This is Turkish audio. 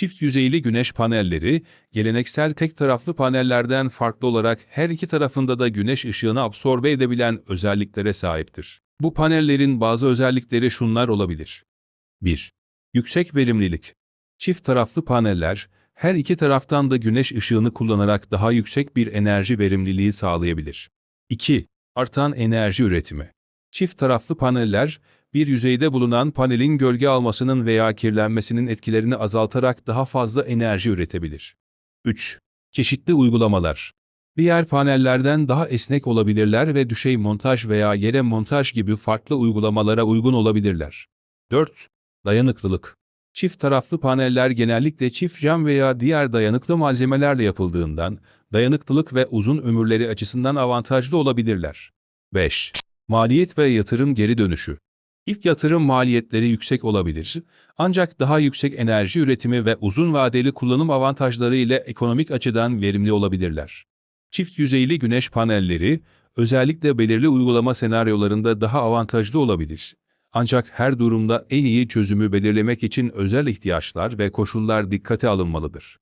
Çift yüzeyli güneş panelleri, geleneksel tek taraflı panellerden farklı olarak her iki tarafında da güneş ışığını absorbe edebilen özelliklere sahiptir. Bu panellerin bazı özellikleri şunlar olabilir. 1. Yüksek verimlilik. Çift taraflı paneller, her iki taraftan da güneş ışığını kullanarak daha yüksek bir enerji verimliliği sağlayabilir. 2. Artan enerji üretimi. Çift taraflı paneller, bir yüzeyde bulunan panelin gölge almasının veya kirlenmesinin etkilerini azaltarak daha fazla enerji üretebilir. 3. Çeşitli uygulamalar. Diğer panellerden daha esnek olabilirler ve düşey montaj veya yere montaj gibi farklı uygulamalara uygun olabilirler. 4. Dayanıklılık. Çift taraflı paneller genellikle çift cam veya diğer dayanıklı malzemelerle yapıldığından, dayanıklılık ve uzun ömürleri açısından avantajlı olabilirler. 5. Maliyet ve yatırım geri dönüşü. İlk yatırım maliyetleri yüksek olabilir, ancak daha yüksek enerji üretimi ve uzun vadeli kullanım avantajları ile ekonomik açıdan verimli olabilirler. Çift yüzeyli güneş panelleri, özellikle belirli uygulama senaryolarında daha avantajlı olabilir. Ancak her durumda en iyi çözümü belirlemek için özel ihtiyaçlar ve koşullar dikkate alınmalıdır.